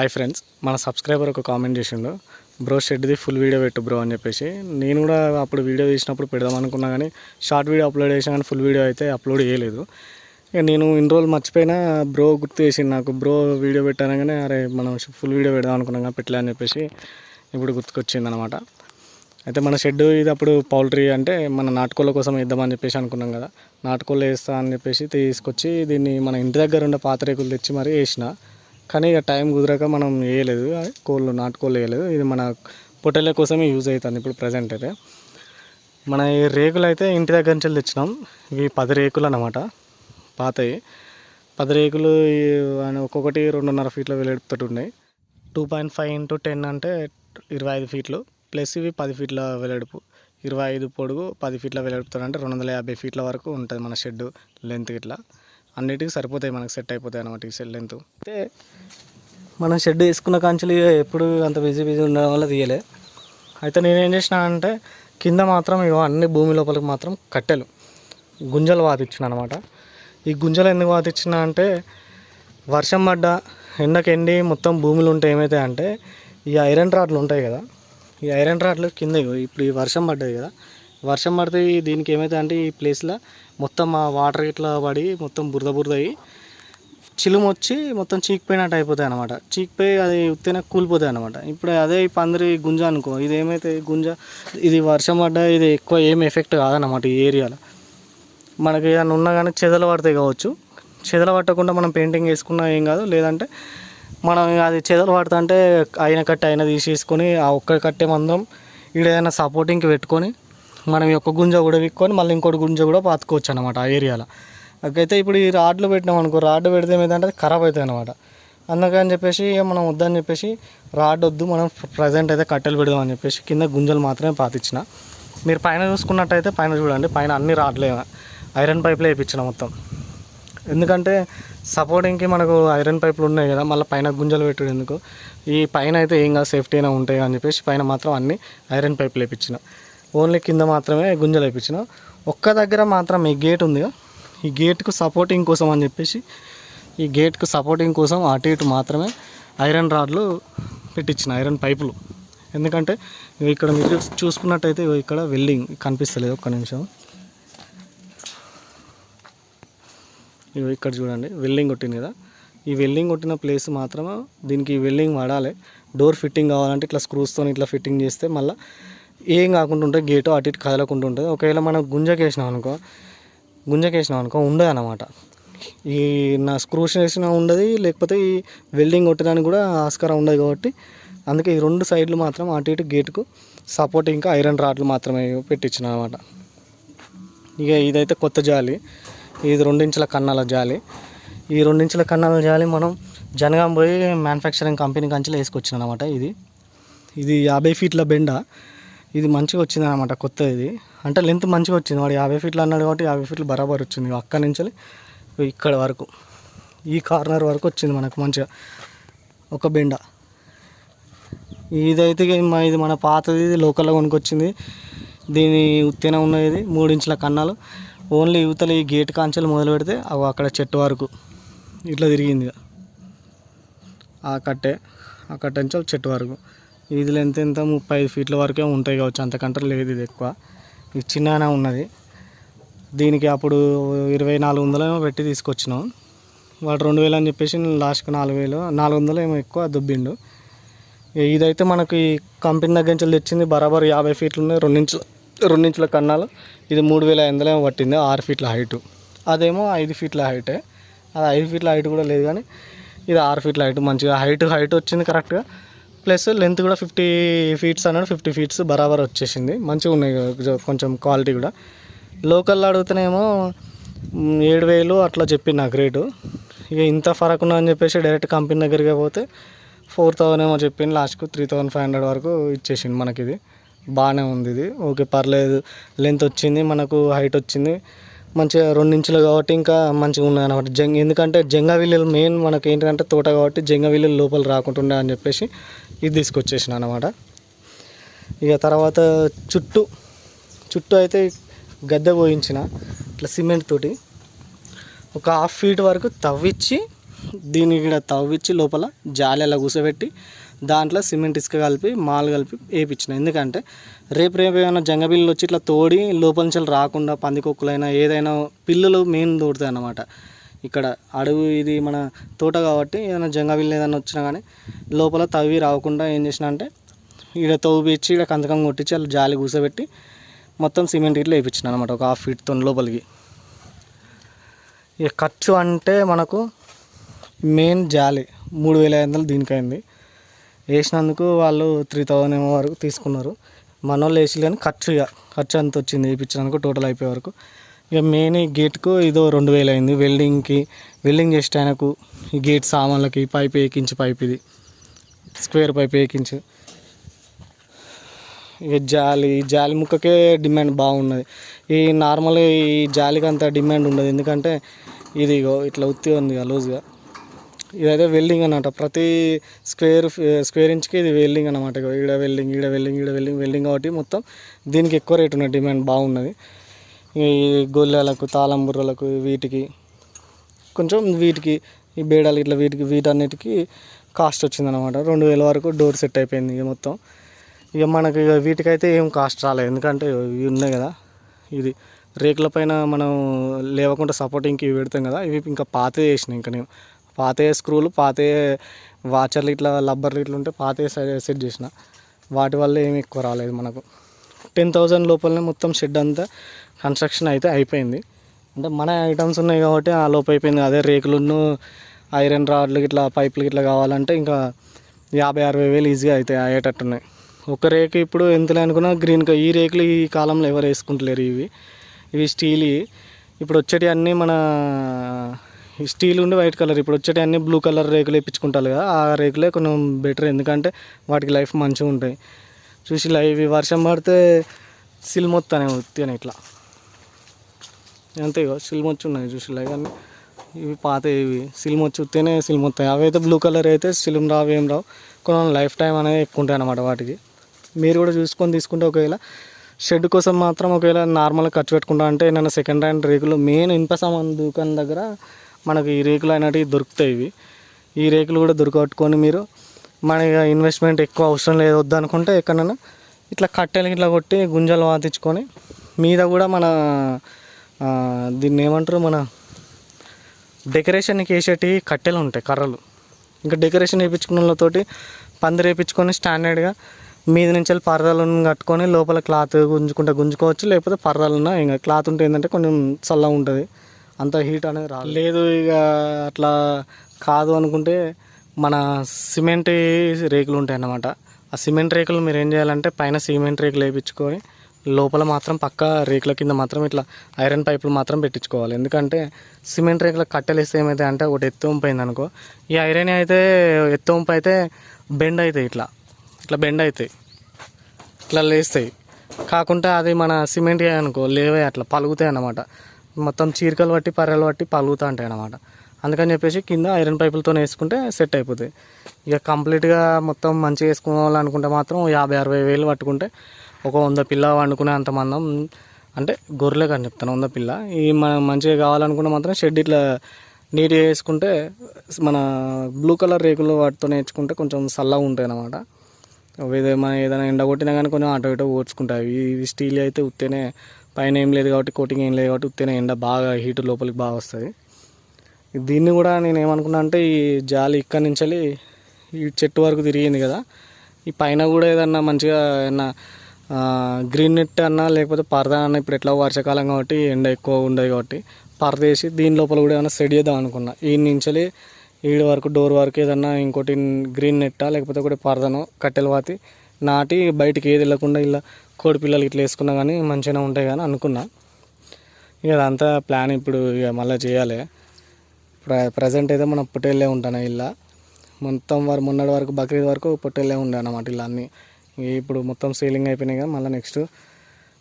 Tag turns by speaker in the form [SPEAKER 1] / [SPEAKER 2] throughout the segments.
[SPEAKER 1] Hi friends మన subscriber ఒక comment చేసిండు. బ్రో షెడ్ది ఫుల్ వీడియో పెట్టు బ్రో అని చెప్పేసి. నేను కూడా అప్పుడు వీడియో తీసినప్పుడు పెడదాం అనుకున్నా కానీ షార్ట్ వీడియో అప్లోడ్ చేసినా కానీ ఫుల్ వీడియో అయితే అప్లోడ్ చేయలేదు. ఇక నేను ఇన్ని రోజులు మర్చిపోయినా బ్రో గుర్తు చేసింది నాకు. బ్రో వీడియో పెట్టానగానే అరే మనం ఫుల్ వీడియో పెడదాం అనుకున్నాం కానీ పెట్టలే అని చెప్పేసి ఇప్పుడు గుర్తుకొచ్చింది అనమాట అయితే మన షెడ్ ఇది అప్పుడు పౌల్ట్రీ అంటే మన నాటుకోళ్ళ కోసం వేద్దామని చెప్పేసి అనుకున్నాం కదా. నాటుకోళ్ళు వేస్తా అని చెప్పేసి తీసుకొచ్చి దీన్ని మన ఇంటి దగ్గర ఉండే పాతరేకులు తెచ్చి మరీ వేసిన. కానీ ఇక టైం కుదరక మనం వేయలేదు. కోళ్ళు నాటుకోళ్ళు వేయలేదు. ఇది మన పొట్టెల కోసమే యూజ్ అవుతుంది ఇప్పుడు ప్రజెంట్ అయితే. మన ఈ రేకులు అయితే ఇంటి దగ్గర నుంచి తెచ్చినాం. ఇవి పది రేకులు అన్నమాట. పాతవి పది రేకులు ఒక్కొక్కటి రెండున్నర ఫీట్ల వెలుపుతోటి ఉన్నాయి. Two point five into ten అంటే ఇరవై ఐదు ఫీట్లు. ప్లస్ ఇవి పది ఫీట్ల వెలడుపు ఇరవై ఐదు పొడుగు పది ఫీట్ల వెలడుపుతాడు అంటే రెండు వందల యాభై ఫీట్ల వరకు ఉంటుంది మన షెడ్ లెంత్ ఇట్లా అన్నిటికీ సరిపోతాయి మనకు సెట్ అయిపోతాయి అనమాట ఈ షెడ్ లెంత్. అయితే మనం షెడ్ వేసుకున్న కాంచెలు ఎప్పుడు అంత బిజీ బిజీ ఉండడం వల్ల తీయలే. అయితే నేనేం చేసిన అంటే కింద మాత్రం ఇగో అన్ని భూమి లోపలికి మాత్రం కట్టెలు గుంజలు వాతిచ్చిన అనమాట ఈ గుంజలు ఎందుకు వాతిచ్చిన అంటే వర్షం పడ్డ ఎండకెండి ఎండి మొత్తం భూమిలో ఉంటే ఏమవుతాయి అంటే ఈ ఐరన్ రాడ్లు ఉంటాయి కదా ఈ ఐరన్ రాడ్లు కింద ఇగో ఇప్పుడు ఈ వర్షం పడ్డది కదా వర్షం పడితే దీనికి ఏమైతే అంటే ఈ ప్లేస్లో మొత్తం ఆ వాటర్ ఇట్లా పడి మొత్తం బురద బురద అయ్యి చిలుము వచ్చి మొత్తం చీకిపోయినట్టు అయిపోతాయి అనమాట చీకిపోయి అది ఉత్తేనే కూలిపోతాయి అనమాట ఇప్పుడు అదే ఈ పందిరి గుంజ అనుకో ఇది ఏమైతే గుంజ ఇది వర్షం పడ్డా ఇది ఎక్కువ ఏం ఎఫెక్ట్ కాదనమాట ఈ ఏరియాలో మనకి ఏదైనా ఉన్నా కానీ చెదలు పడతాయి కావచ్చు. చెదలు పట్టకుండా మనం పెయింటింగ్ వేసుకున్నా ఏం కాదు. లేదంటే మనం అది చెదలు పడుతుంటే అయిన కట్టే అయిన తీసేసుకొని ఆ ఒక్క కట్టే మందం ఇక్కడ ఏదైనా సపోర్టింగ్కి పెట్టుకొని మనం ఈ ఒక్క గుంజ కూడా విక్కొని మళ్ళీ ఇంకోటి గుంజ కూడా పాతుకోవచ్చు అనమాట ఆ ఏరియాలో. అయితే ఇప్పుడు ఈ రాడ్లు పెట్టినాం అనుకో రాడ్ పెడితే ఏదంటే ఖరాబ్ అవుతుంది అనమాట అందుకని చెప్పేసి మనం వద్దని చెప్పేసి రాడ్ వద్దు మనం ప్రజెంట్ అయితే కట్టెలు పెడదాం అని చెప్పేసి కింద గుంజలు మాత్రమే పాతిచ్చిన. మీరు పైన చూసుకున్నట్టయితే పైన చూడండి పైన అన్ని రాడ్లే ఐరన్ పైపులే వేయించిన మొత్తం. ఎందుకంటే సపోర్టింగ్కి మనకు ఐరన్ పైపులు ఉన్నాయి కదా మళ్ళీ పైన గుంజలు పెట్టుడు ఎందుకు? ఈ పైన అయితే ఏం కాదు సేఫ్టీ అయినా ఉంటాయి అని చెప్పేసి పైన మాత్రం అన్ని ఐరన్ పైపులు వేయించిన. ఓన్లీ కింద మాత్రమే గుంజలు వేయించిన ఒక్క దగ్గర మాత్రం ఈ గేట్ ఉంది ఈ గేట్కు సపోర్టింగ్ కోసం అని చెప్పేసి ఈ గేట్కు సపోర్టింగ్ కోసం అటు ఇటు మాత్రమే ఐరన్ రాడ్లు పెట్టించిన ఐరన్ పైపులు. ఎందుకంటే ఇక్కడ మీరు చూసుకున్నట్టయితే ఇక్కడ వెల్డింగ్ కనిపిస్తలేదు ఒక్క నిమిషం. ఇవి ఇక్కడ చూడండి వెల్డింగ్ కొట్టింది కదా. ఈ వెల్డింగ్ కొట్టిన ప్లేస్ మాత్రం దీనికి వెల్డింగ్ వాడాలి. డోర్ ఫిట్టింగ్ కావాలంటే ఇట్లా స్క్రూస్తో ఇట్లా ఫిట్టింగ్ చేస్తే మళ్ళీ ఏం కాకుండా ఉంటుంది గేటు అటు ఇటు కదలకుండా ఉంటుంది. ఒకవేళ మనం గుంజకేసినాం అనుకో గుంజకేసినాం అనుకో ఉండదు అనమాట ఈ నా స్క్రూస్ వేసినా ఉండదు లేకపోతే ఈ వెల్డింగ్ కొట్టడానికి కూడా ఆస్కారం ఉండదు కాబట్టి అందుకే ఈ రెండు సైడ్లు మాత్రం అటు ఇటు గేటుకు సపోర్ట్ ఇంకా ఐరన్ రాడ్లు మాత్రమే పెట్టించిన అనమాట ఇక ఇదైతే కొత్త జాలి. ఇది రెండించుల కన్నాల జాలి. ఈ రెండించుల కన్నాల జాలి మనం జనగాం పోయి మ్యానుఫ్యాక్చరింగ్ కంపెనీ కంచెలు వేసుకొచ్చిన అనమాట ఇది. ఇది యాభై ఫీట్ల బెండ. ఇది మంచిగా వచ్చింది అనమాట కొత్త ఇది. అంటే లెంత్ మంచిగా వచ్చింది. వాడు యాభై ఫీట్లు అన్నాడు కాబట్టి యాభై ఫీట్లు బరాబర్ వచ్చింది. అక్కడి నుంచి ఇక్కడ వరకు ఈ కార్నర్ వరకు వచ్చింది మనకు మంచిగా ఒక బెండ. ఇదైతే మా- ఇది మన పాతది ఇది లోకల్లో కొనుక్కొచ్చింది. దీని ఉత్తేన ఉన్నది మూడు ఇంచుల కన్నాలు. ఓన్లీ యువతల ఈ గేట్ కాంచెలు మొదలు పెడితే అవి అక్కడ చెట్టు వరకు ఇట్లా తిరిగింది ఆ కట్టే ఆ కట్ట నుంచి చెట్టు వరకు. ఇది లెంత్ ఎంత? ముప్పై ఫీట్ల వరకే ఉంటాయి కావచ్చు. అంతకంటే లేదు ఇది ఎక్కువ. ఇది చిన్నగానే ఉన్నది. దీనికి అప్పుడు ఇరవై నాలుగు వందలు ఏమో పెట్టి తీసుకొచ్చినాం. వాడు రెండు వేలు అని చెప్పేసి లాస్ట్కి నాలుగు వేలు నాలుగు వందలు ఏమో ఎక్కువ దుబ్బిండు. ఇదైతే మనకి కంపెనీ దగ్గర నుంచి తెచ్చింది బరాబర్ యాభై ఫీట్లు ఉన్నాయి. రెండించులు రెండించుల కన్నాలు. ఇది మూడు వేల ఐదు వందలు ఏమో పట్టింది. ఆరు ఫీట్ల హైటు అదేమో ఐదు ఫీట్ల హైటే అది ఐదు ఫీట్ల హైట్ కూడా లేదు కానీ ఇది ఆరు ఫీట్ల హైట్ మంచిగా హైట్ హైట్ వచ్చింది కరెక్ట్గా ప్లస్ లెంత్ కూడా ఫిఫ్టీ ఫీట్స్ అన్నాడు ఫిఫ్టీ ఫీట్స్ బరాబర్ వచ్చేసింది. మంచిగా ఉన్నాయి కొంచెం- కొంచెం క్వాలిటీ కూడా. లోకల్లో అడిగితేనేమో ఏడు వేలు అట్లా చెప్పింది నాకు రేటు. ఇక ఇంత ఫరక్ ఉన్నా అని చెప్పేసి డైరెక్ట్ కంపెనీ దగ్గరికి పోతే ఫోర్ థౌసండ్ ఏమో చెప్పింది లాస్ట్కు త్రీ థౌసండ్ ఫైవ్ హండ్రెడ్ వరకు ఇచ్చేసింది మనకి ఇది బాగానే ఉంది ఇది. ఓకే పర్లేదు. లెంత్ వచ్చింది మనకు హైట్ వచ్చింది. మంచిగా రెండు ఇంచులు కాబట్టి ఇంకా మంచిగా ఉన్నాయి అనమాట జంగ్ ఎందుకంటే జంగా విల్లులు మెయిన్ మనకి ఏంటంటే తోట కాబట్టి జంగవిల్లు విల్లులు లోపల రాకుండా అని చెప్పేసి ఇది తీసుకొచ్చేసిన అనమాట ఇక తర్వాత చుట్టూ చుట్టూ అయితే గద్దె పోయించిన ఇట్లా సిమెంట్ తోటి. ఒక హాఫ్ ఫీట్ వరకు తవ్విచ్చి దీన్ని ఇక్కడ తవ్విచ్చి లోపల జాలి అలా కూసబెట్టి దాంట్లో సిమెంట్ ఇసుక కలిపి మాల్ కలిపి వేయించిన ఎందుకంటే రేపు రేపు ఏమైనా జంగబిల్లు వచ్చి ఇట్లా తోడి లోపల నుంచి రాకుండా పందికొక్కులైనా ఏదైనా పిల్లలు మెయిన్ తోడుతాయి అన్నమాట. ఇక్కడ అడవి ఇది మన తోట కాబట్టి ఏదైనా జంగవిల్లు ఏదైనా వచ్చినా కానీ లోపల తవ్వి రాకుండా ఏం చేసిన అంటే ఇక్కడ తవ్విచ్చి ఇక్కడ కంతకం కొట్టించి అలా జాలి కూసబెట్టి మొత్తం సిమెంట్ ఇట్లా వేయించిన అనమాట ఒక హాఫ్ ఫీట్ లోపలికి. ఇక ఖర్చు అంటే మనకు మెయిన్ జాలి మూడు వేల ఐదు వందలు దీనికైంది. వేసినందుకు వాళ్ళు త్రీ థౌజండ్ ఏమో వరకు తీసుకున్నారు. మన వాళ్ళు వేసి కానీ ఖర్చు ఇక ఖర్చు అంత వచ్చింది వేయించినందుకు టోటల్ అయిపోయే వరకు. ఇక మెయిన్ ఈ గేట్కు ఇదో రెండు వేలు అయింది. వెల్డింగ్కి వెల్డింగ్ చేసే ఆయనకు ఈ గేట్ సామాన్లకి పైప్ ఏకించి పైప్ ఇది? స్క్వేర్ పైప్ ఏకించి ఇక జాలి ఈ జాలి ముక్కకే డిమాండ్ బాగున్నది. ఈ నార్మల్ ఈ జాలికి అంత డిమాండ్ ఉండదు. ఎందుకంటే ఇది ఇట్లా ఉత్తి ఉంది ఇక లూజ్గా ఇదైతే వెల్డింగ్ అనమాట ప్రతి స్క్వేర్ స్క్వేర్ ఇంచ్కి ఇది వెల్డింగ్ అనమాట ఇగో ఈడ వెల్డింగ్ ఈడ వెల్డింగ్ ఈడ వెల్డింగ్ వెల్డింగ్ కాబట్టి మొత్తం దీనికి ఎక్కువ రేట్ ఉన్నది డిమాండ్ బాగున్నది. ఈ గొల్లెలకు తాళం బుర్రలకు వీటికి కొంచెం వీటికి ఈ బేడాలు ఇట్లా వీటికి వీటన్నిటికి కాస్ట్ వచ్చిందనమాట రెండు వేల వరకు డోర్ సెట్ అయిపోయింది ఇక మొత్తం. ఇక మనకి ఇక వీటికైతే ఏం కాస్ట్ రాలేదు. ఎందుకంటే ఇవి ఉన్నాయి కదా. ఇది రేకుల పైన మనం లేవకుండా సపోర్టింగ్కి ఇవి పెడతాం కదా. ఇవి ఇంకా పాత చేసిన ఇంకా నేను. పాత స్క్రూలు పాత వాచర్లు ఇట్లా లబ్బర్లు ఇట్లా ఉంటే పాత సెట్ చేసిన. వాటి వల్ల ఏమి ఎక్కువ రాలేదు మనకు. టెన్ థౌజండ్ లోపలనే మొత్తం షెడ్ అంతా కన్స్ట్రక్షన్ అయితే అయిపోయింది. అంటే మన ఐటమ్స్ ఉన్నాయి కాబట్టి ఆ లోపు అయిపోయింది. అదే రేకులను ఐరన్ రాడ్లు ఇట్లా పైపులు ఇట్లా కావాలంటే ఇంకా యాభై అరవై వేలు ఈజీగా అవుతాయి అయ్యేటట్టున్నాయి ఒక రేకు ఇప్పుడు ఎంతలే అనుకున్నా గ్రీన్ ఈ రేకులు ఈ కాలంలో ఎవరు వేసుకుంటలేరు ఇవి. ఇవి స్టీల్ ఇప్పుడు వచ్చేటి అన్నీ మన ఈ స్టీల్ ఉండి వైట్ కలర్. ఇప్పుడు వచ్చేటి అన్నీ బ్లూ కలర్ రేకులు వేయించుకుంటారు కదా ఆ రేకులే కొంచెం బెటర్. ఎందుకంటే వాటికి లైఫ్ మంచిగా ఉంటాయి. చూసి లైవ్ వర్షం పడితే సిల్ మొత్తానే ఉత్తిని ఇట్లా. అంతే ఇగో సిల్మొచ్చి ఉన్నాయి చూసి కానీ ఇవి పాత ఇవి. సిల్మొచ్చి ఉత్తేనే వస్తాయి. అవి అయితే బ్లూ కలర్ అయితే సిల్మ్ రావు ఏం రావు. కొన్ని లైఫ్ టైం అనేది ఎక్కువ ఉంటాయి అన్నమాట వాటికి. మీరు కూడా చూసుకొని తీసుకుంటే ఒకవేళ షెడ్ కోసం మాత్రం ఒకవేళ నార్మల్గా ఖర్చు పెట్టుకుంటా అంటే నేను సెకండ్ హ్యాండ్ రేకులు మెయిన్ ఇనుప సామాన్ దుకాణం దగ్గర మనకి ఈ రేకులు అనేటివి దొరుకుతాయి ఇవి. ఈ రేకులు కూడా దొరకట్టుకొని మీరు మన ఇన్వెస్ట్మెంట్ ఎక్కువ అవసరం లేదు వద్దనుకుంటే ఎక్కడైనా ఇట్లా కట్టెలు ఇట్లా కొట్టి గుంజలు వాతించుకొని మీద కూడా మన దీన్ని ఏమంటారు మన డెకరేషన్కి వేసేటి కట్టెలు ఉంటాయి కర్రలు. ఇంకా డెకరేషన్ వేయించుకున్న వాళ్ళతోటి పందిరి వేయించుకొని స్టాండర్డ్గా మీద నుంచి వెళ్ళి పరదాలను కట్టుకొని లోపల క్లాత్ గుంజుకుంటే గుంజుకోవచ్చు లేకపోతే పరదాలున్నా ఇంకా క్లాత్ ఉంటే ఏంటంటే కొంచెం చల్లగా ఉంటుంది. అంత హీట్ అనేది రాదు. లేదు ఇక అట్లా కాదు అనుకుంటే మన సిమెంట్ రేకులు ఉంటాయి అన్నమాట ఆ సిమెంట్ రేకులు మీరు ఏం చేయాలంటే పైన సిమెంట్ రేకులు వేయించుకొని లోపల మాత్రం పక్క రేకుల కింద మాత్రం ఇట్లా ఐరన్ పైపులు మాత్రం పెట్టించుకోవాలి. ఎందుకంటే సిమెంట్ రేకుల కట్టెలు వేస్తే ఏమైతే అంటే ఒకటి ఎత్తు వంపు అనుకో ఈ ఐరన్ అయితే ఎత్తు వంపు అయితే బెండ్ అవుతాయి ఇట్లా. ఇట్లా బెండ్ అవుతాయి ఇట్లా లేస్తాయి. కాకుంటే అది మన సిమెంట్ అనుకో లేవే అట్లా పలుగుతాయి అన్నమాట. మొత్తం చీరికలు బట్టి పర్రెలు బట్టి పలుగుతూ ఉంటాయి అన్నమాట. అందుకని చెప్పేసి కింద ఐరన్ పైపులతో వేసుకుంటే సెట్ అయిపోతాయి. ఇక కంప్లీట్గా మొత్తం మంచిగా వేసుకోవాలనుకుంటే మాత్రం యాభై అరవై వేలు పట్టుకుంటే ఒక వంద పిల్ల వండుకునే అంత మందం అంటే గొర్రెలే కానీ చెప్తాను వంద పిల్ల. ఈ మనం మంచిగా కావాలనుకుంటే మాత్రం షెడ్ ఇట్లా నీట్గా వేసుకుంటే మన బ్లూ కలర్ రేకులు వాటితో నేర్చుకుంటే కొంచెం చల్లగా ఉంటాయి అన్నమాట. ఏదో మన ఏదైనా ఎండ కొట్టినా కానీ కొంచెం అటు ఇటు ఓడ్చుకుంటాయి ఇవి స్టీల్ అయితే ఉత్తేనే పైన ఏం లేదు కాబట్టి కోటింగ్ ఏం లేదు కాబట్టి ఉత్తేనే ఎండ బాగా హీట్ లోపలికి బాగా వస్తుంది. దీన్ని కూడా నేను ఏమనుకున్నా అంటే ఈ జాలి ఇక్కడి నుంచి ఈ చెట్టు వరకు తిరిగింది కదా. ఈ పైన కూడా ఏదన్నా మంచిగా ఏదన్నా గ్రీన్ నెట్ అన్నా లేకపోతే పరదా అన్న ఇప్పుడు ఎట్లా వర్షాకాలం కాబట్టి ఎండ ఎక్కువ ఉండదు కాబట్టి పరద వేసి దీని లోపల కూడా ఏమైనా సెట్ చేద్దాం అనుకున్నా. ఈ నుంచి ఈడ వరకు డోర్ వరకు ఏదన్నా ఇంకోటి గ్రీన్ నెట్టా లేకపోతే ఒకటి పరదనో కట్టెలు పాతి నాటి బయటికి ఏది వెళ్ళకుండా ఇలా కోడి పిల్లలు ఇట్లా వేసుకున్నా కానీ మంచిగానే ఉంటాయి కానీ అనుకున్నా. ఇక అదంతా ప్లాన్ ఇప్పుడు ఇక మళ్ళీ చేయాలి. ప్ర ప్రజెంట్ అయితే మనం పొట్టేళ్ళే ఉంటాను ఇలా. మొత్తం వారు మొన్నటి వరకు బక్రీద్ వరకు పొట్టేళ్ళే ఉండే అన్నమాట ఇలా అన్నీ. ఇప్పుడు మొత్తం సీలింగ్ అయిపోయినాయి కదా మళ్ళీ నెక్స్ట్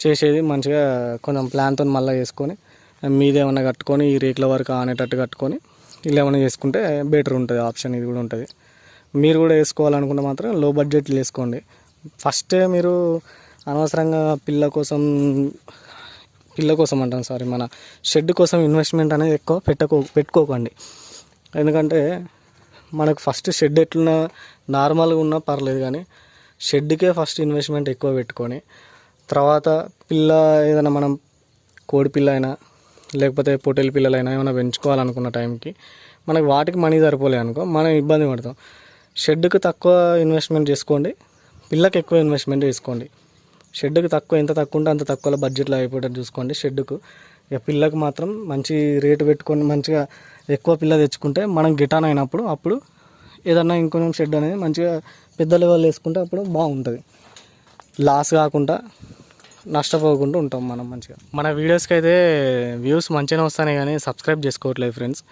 [SPEAKER 1] చేసేది మంచిగా కొంచెం ప్లాన్తో మళ్ళీ చేసుకొని మీద కట్టుకొని ఈ రేకుల వరకు ఆనేటట్టు కట్టుకొని ఇలా ఏమైనా చేసుకుంటే బెటర్ ఉంటుంది ఆప్షన్ ఇది కూడా ఉంటుంది. మీరు కూడా వేసుకోవాలనుకుంటే మాత్రం లో బడ్జెట్లో వేసుకోండి ఫస్టే మీరు అనవసరంగా పిల్ల కోసం పిల్ల కోసం అంటాను సారీ మన షెడ్ కోసం ఇన్వెస్ట్మెంట్ అనేది ఎక్కువ పెట్టకో పెట్టుకోకండి. ఎందుకంటే మనకు ఫస్ట్ షెడ్ ఎట్లున్నా నార్మల్గా ఉన్నా పర్లేదు కానీ షెడ్కే ఫస్ట్ ఇన్వెస్ట్మెంట్ ఎక్కువ పెట్టుకొని తర్వాత పిల్ల ఏదైనా మనం కోడి పిల్ల అయినా లేకపోతే పొట్టేలు పిల్లలైనా ఏమైనా పెంచుకోవాలనుకున్న టైంకి మనకి వాటికి మనీ సరిపోలే అనుకో మనం ఇబ్బంది పడతాం. షెడ్కి తక్కువ ఇన్వెస్ట్మెంట్ చేసుకోండి పిల్లకి ఎక్కువ ఇన్వెస్ట్మెంట్ చేసుకోండి. షెడ్కి తక్కువ ఎంత తక్కువ ఉంటే అంత తక్కువలో బడ్జెట్లో అయిపోయేటట్టు చూసుకోండి షెడ్కు. ఇక పిల్లకి మాత్రం మంచి రేటు పెట్టుకొని మంచిగా ఎక్కువ పిల్ల తెచ్చుకుంటే మనం గిటాన్ అయినప్పుడు అప్పుడు ఏదన్నా ఇంకొంచెం షెడ్ అనేది మంచిగా పెద్ద లెవెల్ వేసుకుంటే అప్పుడు బాగుంటుంది. లాస్ కాకుండా నష్టపోకుండా ఉంటాం మనం మంచిగా. మన వీడియోస్కి అయితే వ్యూస్ మంచిగానే వస్తాయి కానీ సబ్స్క్రైబ్ చేసుకోవట్లేదు ఫ్రెండ్స్.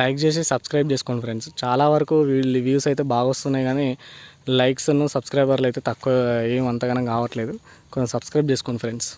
[SPEAKER 1] లైక్ చేసి సబ్స్క్రైబ్ చేసుకోండి ఫ్రెండ్స్. చాలా వరకు వీళ్ళు వ్యూస్ అయితే బాగా వస్తున్నాయి కానీ లైక్స్ను సబ్స్క్రైబర్లు అయితే తక్కువ ఏం అంతగానం కావట్లేదు. కొంచెం సబ్స్క్రైబ్ చేసుకోండి ఫ్రెండ్స్.